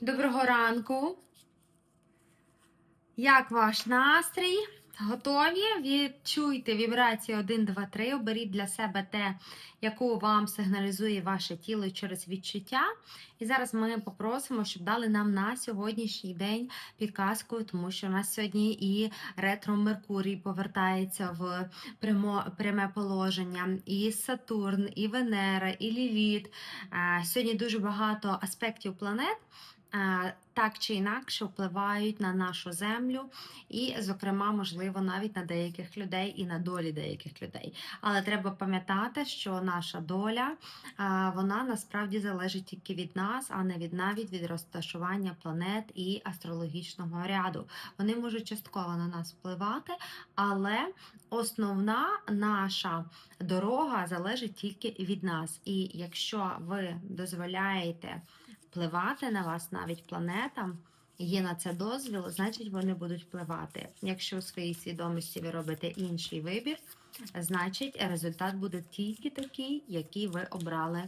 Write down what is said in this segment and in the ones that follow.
Доброго ранку. Як ваш настрій? Готові? Відчуйте вібрації 1, 2, 3. Оберіть для себе те, яку вам сигналізує ваше тіло через відчуття. І зараз ми попросимо, щоб дали нам на сьогоднішній день підказку, тому що у нас сьогодні і ретро Меркурій повертається в пряме положення, і Сатурн, і Венера, і Ліліт. Е, Сьогодні дуже багато аспектів планет. Е, Так чи інакше впливають на нашу землю, і, зокрема, можливо, навіть на деяких людей і на долі деяких людей. Але треба пам'ятати, що наша доля вона насправді залежить тільки від нас, а не від навіть від розташування планет і астрологічного ряду. Вони можуть частково на нас впливати, але основна наша дорога залежить тільки від нас. І якщо ви дозволяєте впливати на вас навіть планетам, є на це дозвіл, значить вони будуть впливати. Якщо у своїй свідомості ви робите інший вибір, значить результат буде тільки такий, який ви обрали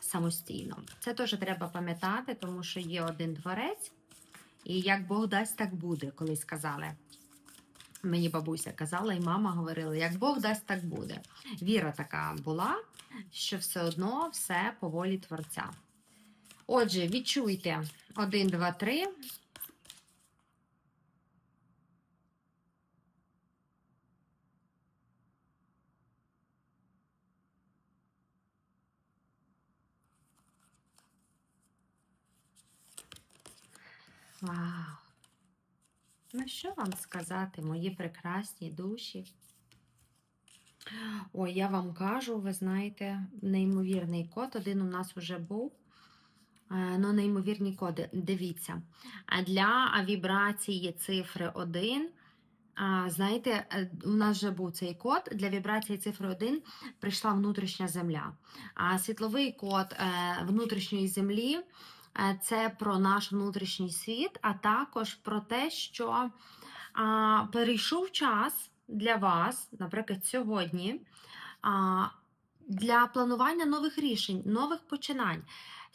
самостійно. Це теж треба пам'ятати, тому що є один творець, і як Бог дасть, так буде, колись казали. Мені бабуся казала, і мама говорила, як Бог дасть, так буде. Віра така була, що все одно все по волі Творця. Отже, відчуйте 1, 2, 3. Вау! Ну, що вам сказати, мої прекрасні душі? Ой, я вам кажу, ви знаєте, неймовірний код. Один у нас вже був. Е, Ну, неймовірні коди. Дивіться. Для вібрації цифри 1. Знаєте, е, у нас вже був цей код. Для вібрації цифри 1 прийшла внутрішня земля. А світловий код е, внутрішньої землі це про наш внутрішній світ, а також про те, що перейшов час для вас, наприклад, сьогодні, для планування нових рішень, нових починань.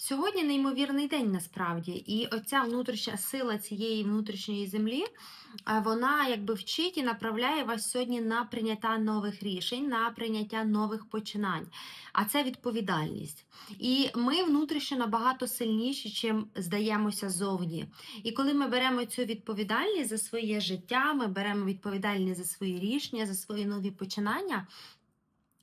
Сьогодні неймовірний день насправді, і оця внутрішня сила цієї внутрішньої землі, е, вона якби вчить і направляє вас сьогодні на прийняття нових рішень, на прийняття нових починань. А це відповідальність. І ми внутрішньо набагато сильніші, чим здаємося зовні. І коли ми беремо цю відповідальність за своє життя, ми беремо відповідальність за свої рішення, за свої нові починання.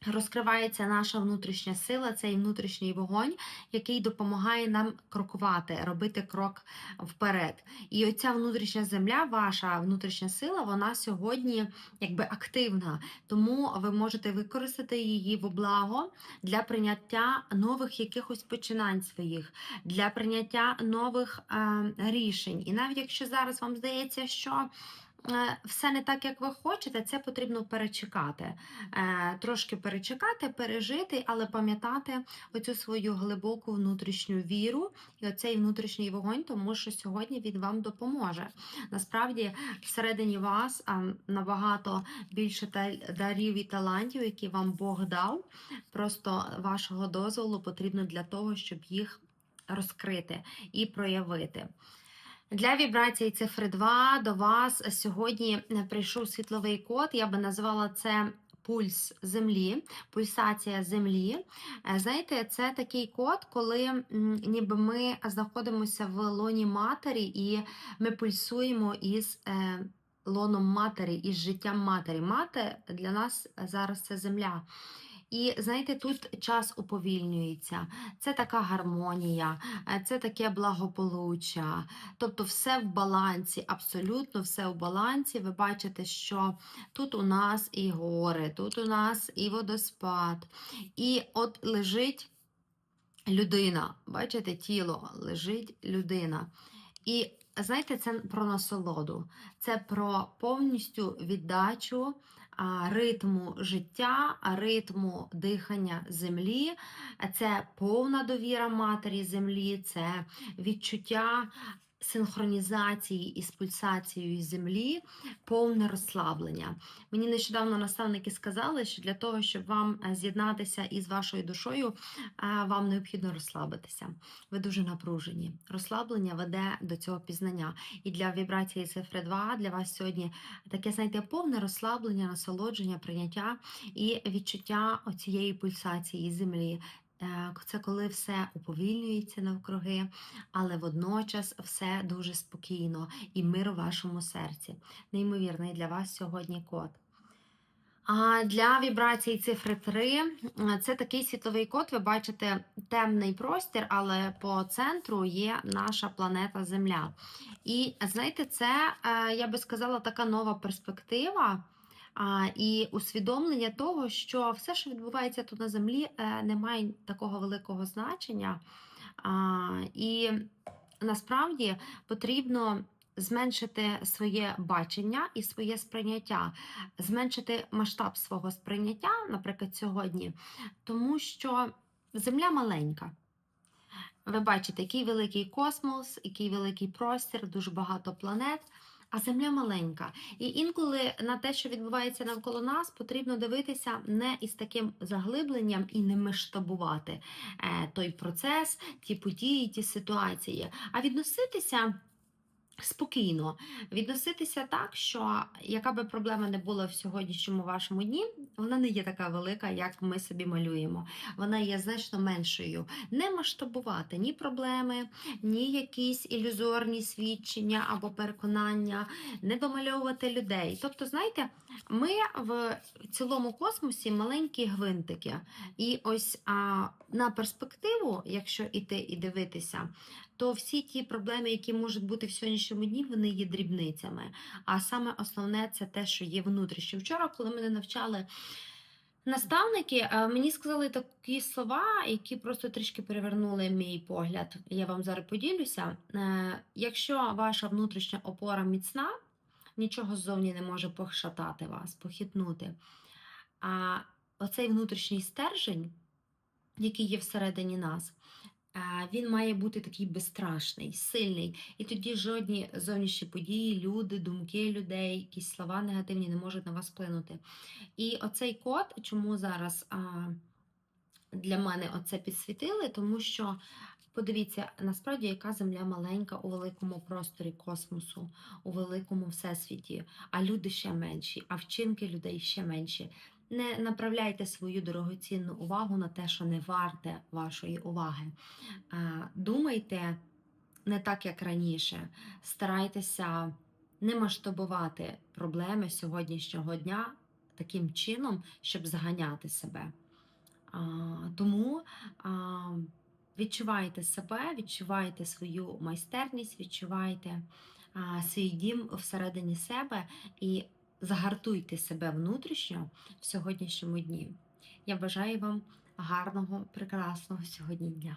Розкривається наша внутрішня сила, цей внутрішній вогонь, який допомагає нам крокувати, робити крок вперед. І оця внутрішня земля, ваша внутрішня сила, вона сьогодні якби активна, тому ви можете використати її в благо для прийняття нових якихось починань своїх, для прийняття нових е, рішень. І навіть якщо зараз вам здається, що все не так, як ви хочете, це потрібно перечекати. Е, Трошки перечекати, пережити, але пам'ятати оцю свою глибоку внутрішню віру і оцей внутрішній вогонь, тому що сьогодні він вам допоможе. Насправді, всередині вас набагато більше дарів і талантів, які вам Бог дав. Просто вашого дозволу потрібно для того, щоб їх розкрити і проявити. Для вібрації цифри 2 до вас сьогодні е, прийшов світловий код. Я би назвала це пульс землі, пульсація землі. Е, Знаєте, це такий код, коли ніби ми знаходимося в лоні матері і ми пульсуємо із. е, Лоном матері із життям матері. Мати для нас зараз це земля. І знаєте, тут час уповільнюється, це така гармонія, е, це таке благополуччя. Тобто все в балансі, абсолютно все в балансі. Ви бачите, що тут у нас і гори, тут у нас і водоспад, і от лежить людина. Бачите, тіло лежить людина. І знаєте, це про насолоду, це про повністю віддачу ритму життя, ритму дихання землі, це повна довіра матері землі, це відчуття синхронізації із пульсацією землі, повне розслаблення. Мені нещодавно наставники сказали, що для того, щоб вам е, з'єднатися із вашою душою, е, вам необхідно розслабитися. Ви дуже напружені. Розслаблення веде до цього пізнання. І для вібрації цифри 2 для вас сьогодні таке, знаєте, повне розслаблення, насолодження, прийняття і відчуття оцієї пульсації землі. Це коли все уповільнюється навкруги, але водночас все дуже спокійно і мир у вашому серці. Неймовірний для вас сьогодні код. А для вібрації цифри 3 е, це такий світловий код. Ви бачите темний простір, але по центру є наша планета Земля. І знаєте, це, е, я би сказала, така нова перспектива. І усвідомлення того, що все, що відбувається тут на землі, е, не має такого великого значення. І насправді потрібно зменшити своє бачення і своє сприйняття, зменшити масштаб свого сприйняття, наприклад, сьогодні, тому що земля маленька. Ви бачите, який великий космос, який великий простір, дуже багато планет. А земля маленька. І інколи на те, що відбувається навколо нас, потрібно дивитися не із таким заглибленням і не масштабувати е, той процес, ті події, ті ситуації, а відноситися. Спокійно відноситися так, що яка би проблема не була в сьогоднішньому вашому дні, вона не є така велика, як ми собі малюємо. Вона є значно меншою. Не масштабувати ні проблеми, ні якісь ілюзорні свідчення або переконання, не домальовувати людей. Тобто, знаєте, ми в цілому космосі маленькі гвинтики. І ось а, на перспективу, якщо іти і дивитися, то всі ті проблеми, які можуть бути в сьогоднішньому дні, вони є дрібницями. А саме основне це те, що є внутрішньо. Вчора, коли мене навчали. Наставники е, мені сказали такі слова, які просто трішки перевернули мій погляд. Я вам зараз поділюся. Е, Якщо ваша внутрішня опора міцна, нічого ззовні не може похшатати вас, похитнути. А оцей внутрішній стержень, який є всередині нас, е, він має бути такий безстрашний, сильний. І тоді жодні зовнішні події, люди, думки людей, якісь слова негативні не можуть на вас вплинути. І оцей код, чому зараз для мене оце підсвітили, тому що. Подивіться, насправді, яка земля маленька у великому просторі космосу, у великому всесвіті, а люди ще менші, а вчинки людей ще менші. Не направляйте свою дорогоцінну увагу на те, що не варте вашої уваги. Думайте не так, як раніше. Старайтеся не масштабувати проблеми сьогоднішнього дня таким чином, щоб заганяти себе. Тому відчувайте себе, відчувайте свою майстерність, відчувайте а, свій дім всередині себе і загартуйте себе внутрішньо в сьогоднішньому дні. Я бажаю вам гарного, прекрасного сьогодні дня.